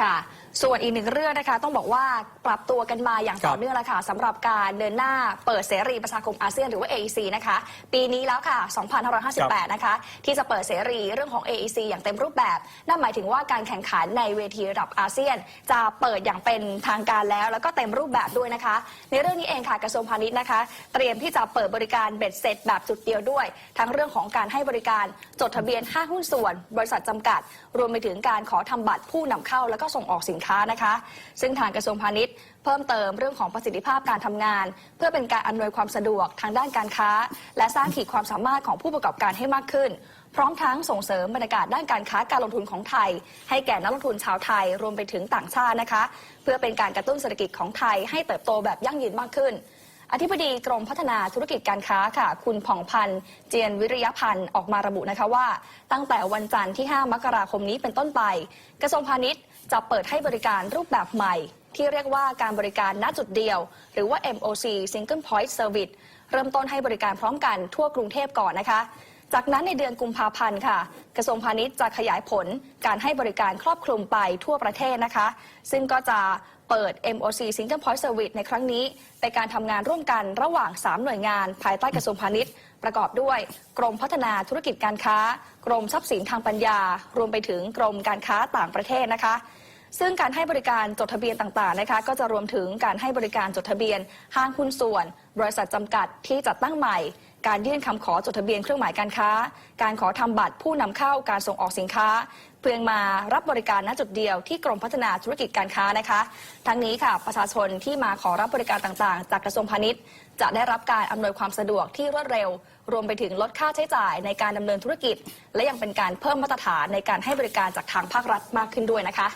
ค่ะ ส่วนอีกหนึ่งเรื่องนะคะต้องบอกว่าปรับตัวกันมาอย่างต่อครับเนื่องแล้วค่ะสำหรับการเดินหน้าเปิดเสรีประชาคมอาเซียนหรือว่า AEC นะคะปีนี้แล้วค่ะ 2558 นะคะที่จะเปิดเสรีเรื่องของ AEC อย่างเต็มรูปแบบ นั่นหมายถึงว่าการแข่งขันในเวทีระดับอาเซียน จะเปิดอย่างเป็นทางการแล้ว แล้วก็เต็มรูปแบบด้วยนะคะ ในเรื่องนี้เองค่ะกระทรวงพาณิชย์นะคะ เตรียมที่จะเปิดบริการเบ็ดเสร็จแบบจุดเดียวด้วย ทั้งเรื่องของการให้บริการจดทะเบียนห้างหุ้นส่วน บริษัทจำกัด รวมไปถึงการขอทำบัตรผู้นำเข้า แล้วก็ส่งออกสินค้านะคะ ซึ่งทางกระทรวงพาณิชย์เพิ่มเติมเรื่องของประสิทธิภาพการทำงาน เพื่อเป็นการอำนวยความสะดวกทางด้านการค้า และสร้างขีดความสามารถของผู้ประกอบการให้มากขึ้น พร้อมทั้งส่งเสริมบรรยากาศด้านการค้าการลงทุนของไทย ให้แก่นักลงทุนชาวไทยรวมไปถึงต่างชาตินะคะ เพื่อเป็นการกระตุ้นเศรษฐกิจของไทยให้เติบโตแบบยั่งยืนมากขึ้น อธิบดีกรมพัฒนาธุรกิจการค้าค่ะ คุณผ่องพันธ์เจียนวิริยพันธ์ออกมาระบุนะคะว่า ตั้งแต่วันจันทร์ที่ 5 มกราคมนี้เป็นต้นไป กระทรวงพาณิชย์จะเปิดให้บริการรูปแบบใหม่ ที่เรียกว่าการบริการณจุดเดียว หรือว่า MOC Single Point Service เริ่มต้นให้บริการพร้อมกันทั่วกรุงเทพก่อนนะคะ จากนั้นในเดือนกุมภาพันธ์ค่ะ กระทรวงพาณิชย์จะขยายผลการให้บริการครอบคลุมไปทั่วประเทศนะคะ ซึ่งก็จะเปิด MOC Single Point Service ในครั้งนี้เป็นการทำงานร่วมกันระหว่าง 3 หน่วยงาน ภายใต้กระทรวงพาณิชย์ ประกอบด้วย กรมพัฒนาธุรกิจการค้า กรมทรัพย์สินทางปัญญา รวมไปถึงกรมการค้าต่างประเทศนะคะ ซึ่งการให้บริการจดทะเบียนต่างๆนะคะก็จะรวมถึงการให้บริการจดทะเบียน ห้างหุ้นส่วน บริษัทจำกัดที่จัดตั้งใหม่ การยื่นคำขอจดทะเบียนเครื่องหมายการค้า การขอทำบัตรผู้นำเข้าการส่งออกสินค้า เพื่อมารับบริการณจุดเดียวที่กรมพัฒนาธุรกิจการค้านะคะ ทั้งนี้ค่ะประชาชนที่มาขอรับบริการต่างๆ จากกระทรวงพาณิชย์ จะได้รับการอำนวยความสะดวกที่รวดเร็ว รวมไปถึงลดค่าใช้จ่ายในการดำเนินธุรกิจ และยังเป็นการเพิ่มมาตรฐานในการให้บริการจากทางภาครัฐมากขึ้นด้วยนะคะ